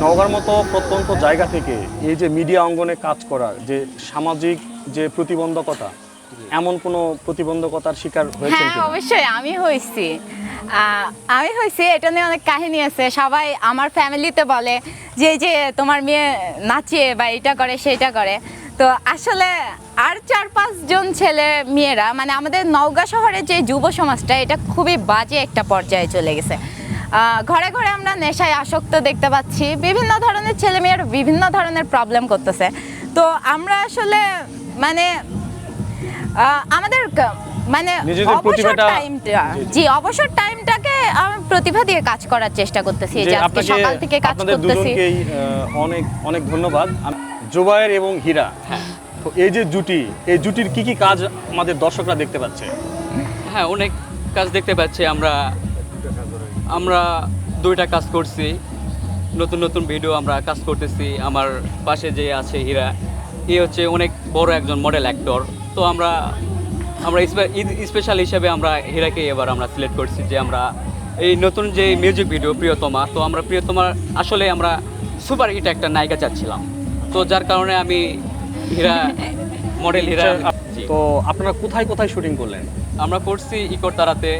নওগাঁর মতো প্রত্যন্ত জায়গা থেকে এই যে মিডিয়া অঙ্গনে কাজ করার যে সামাজিক যে প্রতিবন্ধকতা এমন কোনো প্রতিবন্ধকতার শিকার হয়েছেন হ্যাঁ অবশ্যই আমি হয়েছি। আমি হয়েছি এটা নিয়ে অনেক কাহিনী আছে। সবাই আমার ফ্যামিলিতে বলে যে এই যে তোমার মেয়ে নাচে বা এটা করে সেটা করে। তো আসলে আর চার পাঁচজন ছেলে মেয়েরা মানে আমাদের নওগাঁ শহরের যে যুব সমাজটা এটা খুবই বাজে একটা পর্যায়ে চলে গেছে। ঘরে ঘরে আমরা নেশায় আসক্ত দেখতে পাচ্ছি। বিভিন্ন ধরনের ছেলে মেয়েরা বিভিন্ন ধরনের প্রবলেম করতেছে। তো আমরা আসলে মানে আহ, আমাদের মানে অবসর টাইমটা জি, অবসর টাইমটাকে আমি প্রতিভা দিয়ে কাজ করার চেষ্টা করতেছি। যে আজকে সকাল থেকে কাজ করতেছি। অনেক অনেক ধন্যবাদ। জোবায়ের এবং হীরা। তো এই যে জুটি এই জুটির কি কি কাজ আমাদের দর্শকরা দেখতে পাচ্ছে? হ্যাঁ অনেক কাজ দেখতে পাচ্ছি আমরা। আমরা দুইটা কাজ করছি। নতুন নতুন ভিডিও আমরা কাজ করতেছি আমার পাশে যে আছে হীরা। এ হচ্ছে অনেক বড় একজন মডেল অ্যাক্টর তো আমরা আমরা স্পেশাল হিসেবে আমরা হীরাকে এবার আমরা সিলেক্ট করছি যে আমরা এই নতুন যে মিউজিক ভিডিও প্রিয়তমা তো আমরা প্রিয়তমার আসলে আমরা সুপার হিট একটা নায়িকা চাচ্ছিলাম। তো যার কারণে আমি হীরা মডেল হীরা তো আপনারা কোথায় কোথায় শুটিং করলেন? আমরা করছি ইকোর তারাতে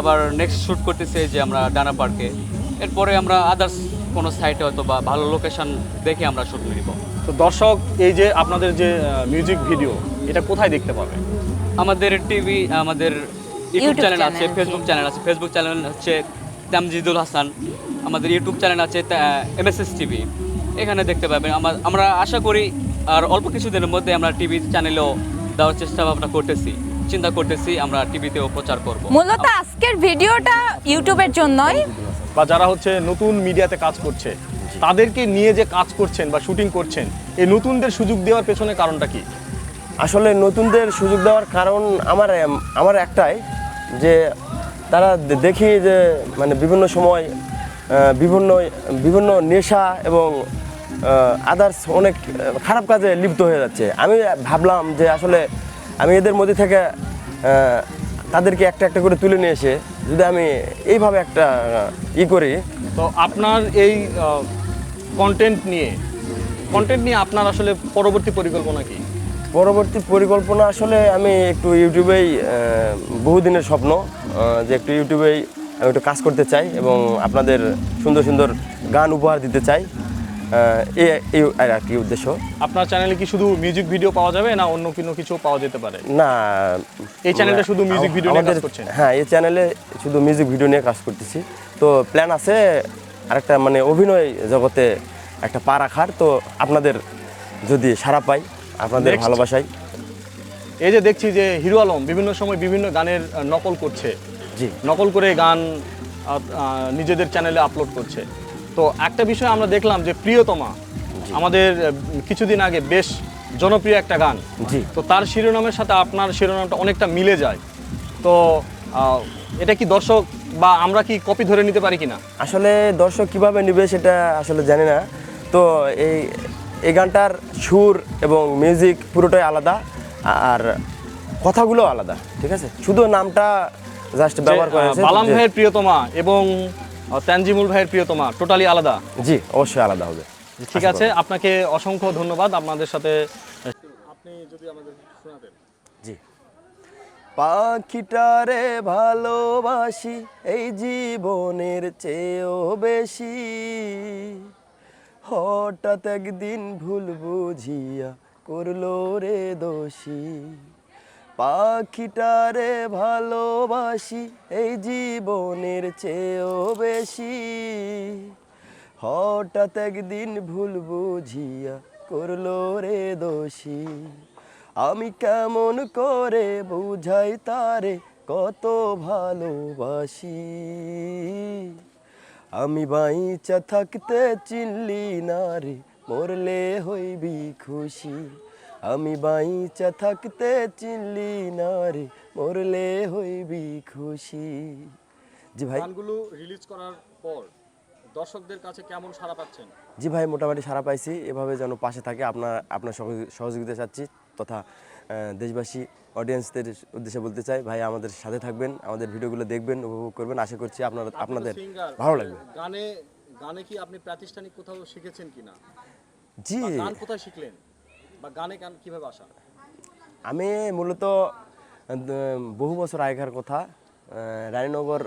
আবার নেক্সট শ্যুট করতেছি যে আমরা ডানা পার্কে এরপরে আমরা আদার্স কোনো সাইটে হয়তো বা ভালো লোকেশন দেখে আমরা শ্যুট নিব তো দর্শক এই যে আপনাদের যে মিউজিক ভিডিও এটা কোথায় দেখতে পাবে? আমাদের টিভি আমাদের ইউটিউব চ্যানেল আছে ফেসবুক চ্যানেল আছে। ফেসবুক চ্যানেল হচ্ছে তামজিদুল হাসান আমাদের ইউটিউব চ্যানেল আছে এমএসএস টিভি এখানে দেখতে পাবেন। আমার আমরা আশা করি আর অল্প কিছুদিনের মধ্যে আমরা টিভি চ্যানেলেও দেওয়ার চেষ্টা ভাবনা করতেছি। চিন্তা করতেছি আমরা টিভিতেও প্রচার করব। মূলত আজকের ভিডিওটা ইউটিউবের জন্যই। বা যারা হচ্ছে নতুন মিডিয়াতে কাজ করছে তাদেরকে নিয়ে যে কাজ করছেন বা শুটিং করছেন এই নতুনদের সুযোগ দেওয়ার পেছনে কারণটা কি? আসলে নতুনদের সুযোগ দেওয়ার কারণ আমার আমার একটাই যে তারা দেখি যে মানে বিভিন্ন সময় বিভিন্ন বিভিন্ন নেশা এবং আদার্স অনেক খারাপ কাজে লিপ্ত হয়ে যাচ্ছে। আমি ভাবলাম যে আসলে আমি এদের মধ্যে থেকে তাদেরকে একটা একটা করে তুলে নিয়ে এসে যদি আমি এইভাবে একটা ই করি। তো আপনার এই কন্টেন্ট নিয়ে কন্টেন্ট নিয়ে আপনার আসলে পরবর্তী পরিকল্পনা কি? পরবর্তী পরিকল্পনা আসলে আমি একটু ইউটিউবেই বহুদিনের স্বপ্ন যে একটু ইউটিউবেই আমি একটু কাজ করতে চাই এবং আপনাদের সুন্দর সুন্দর গান উপহার দিতে চাই। এই এই আর কি উদ্দেশ্য। আপনার চ্যানেলে কি শুধু মিউজিক ভিডিও পাওয়া যাবে না অন্য কোনো কিছু পাওয়া যেতে পারে? না এই চ্যানেলটা শুধু music video নিয়ে কাজ করছেন? হ্যাঁ এই চ্যানেলে শুধু মিউজিক ভিডিও নিয়ে কাজ করতেছি। তো প্ল্যান আছে আরেকটা মানে অভিনয় জগতে একটা পা রাখার। তো আপনাদের যদি সারা পাই আপনাদের. ভালোবাসায় এই যে দেখছি যে হিরো আলম বিভিন্ন সময় বিভিন্ন গানের নকল করছে। জি। নকল করে গান নিজেদের চ্যানেলে আপলোড করছে। তো একটা বিষয় আমরা দেখলাম যে প্রিয়তমা আমাদের কিছুদিন আগে বেশ জনপ্রিয় একটা গান। জি। তো তার শিরোনামের সাথে আপনার শিরোনামটা অনেকটা মিলে যায়। তো এটা কি দর্শক বা আমরা কি কপি ধরে নিতে পারি কিনা? আসলে দর্শক কীভাবে নেবে সেটা আসলে জানি না। তো এই এই গানটার সুর এবং মিউজিক পুরোটাই আলাদা আর কথাগুলো আলাদা ঠিক আছে? শুধু নামটা জাস্ট ব্যবহার করা হয়েছে। বালাম ভাইয়ের প্রিয়তমা এবং তানজিমুল ভাইয়ের প্রিয়তমা টোটালি আলাদা। জি অবশ্যই আলাদা হবে। ঠিক আছে আপনাকে অসংখ্য ধন্যবাদ আপনাদের সাথে আপনি যদি আমাদের শোনাতেন। জি। পাখিটারে ভালোবাসি এই জীবনের চেয়েও বেশি। হঠাৎ একদিন ভুল বুঝিয়া করল রে দোষী। পাখিটারে ভালোবাসি, এই জীবনের চেয়েও বেশি। হঠাৎ একদিন ভুল বুঝিয়া করল রে দোষী। আমি কেমন করে বুঝাই তারে কত ভালোবাসি। আমি বাইচা থাকতে চিনলি না রে, মরলে হইবি খুশি। আমি বাইচা থাকতে চিনলি না রে মরলে হইবি খুশি। জি ভাই। গানগুলো রিলিজ করার পর দর্শকদের কাছে কেমন সাড়া পাচ্ছেন? জি ভাই মোটামুটি সাড়া পাইছি। এভাবে যেন পাশে থাকে আপনার আপনার সহযোগি- সহযোগিতা চাচ্ছি তথা দেশবাসী অডিয়েন্সদের উদ্দেশ্যে বলতে চাই ভাই আমাদের সাথে থাকবেন আমাদের ভিডিওগুলো দেখবেন উপভোগ করবেন। আশা করছি আপনারা আপনাদের ভালো লাগবে। গানে গানে কি আপনি প্রাতিষ্ঠানিক কোথাও শিখেছেন কিনা? জি। গান কোথায় শিখলেন? বা গানে গান কীভাবে আসা আমি মূলত বহু বছর আগেকার কথা আহ, রানীনগর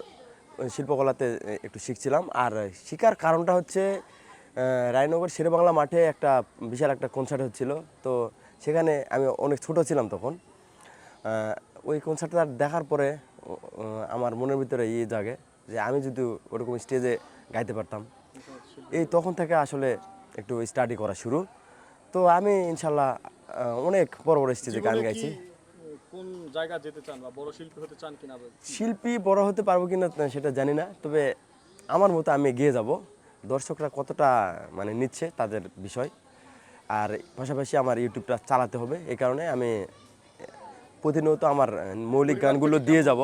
শিল্পকলাতে একটু শিখছিলাম। আর শেখার কারণটা হচ্ছে রায়নগর শেরেবাংলা মাঠে একটা বিশাল একটা কনসার্ট হচ্ছিল। তো সেখানে আমি অনেক ছোট ছিলাম তখন। ওই কনসার্টটা দেখার পরে আমার মনের ভিতরে ইয়ে জাগে যে আমি যদি ওরকম স্টেজে গাইতে পারতাম। এই তখন থেকে আসলে একটু স্টাডি করা শুরু। তো আমি ইনশাল্লাহ অনেক বড় বড় স্টেজে গান গাইছি। কোন জায়গা যেতে চান বা বড় শিল্পী হতে চান কিনা শিল্পী বড় হতে পারব কিনা সেটা জানি না। তবে আমার মতো আমি এগিয়ে যাব। দর্শকরা কতটা মানে নিচ্ছে তাদের বিষয়। আর পাশাপাশি আমার ইউটিউবটা চালাতে হবে। এই কারণে আমি প্রতিনিয়ত আমার মৌলিক গানগুলো দিয়ে যাব।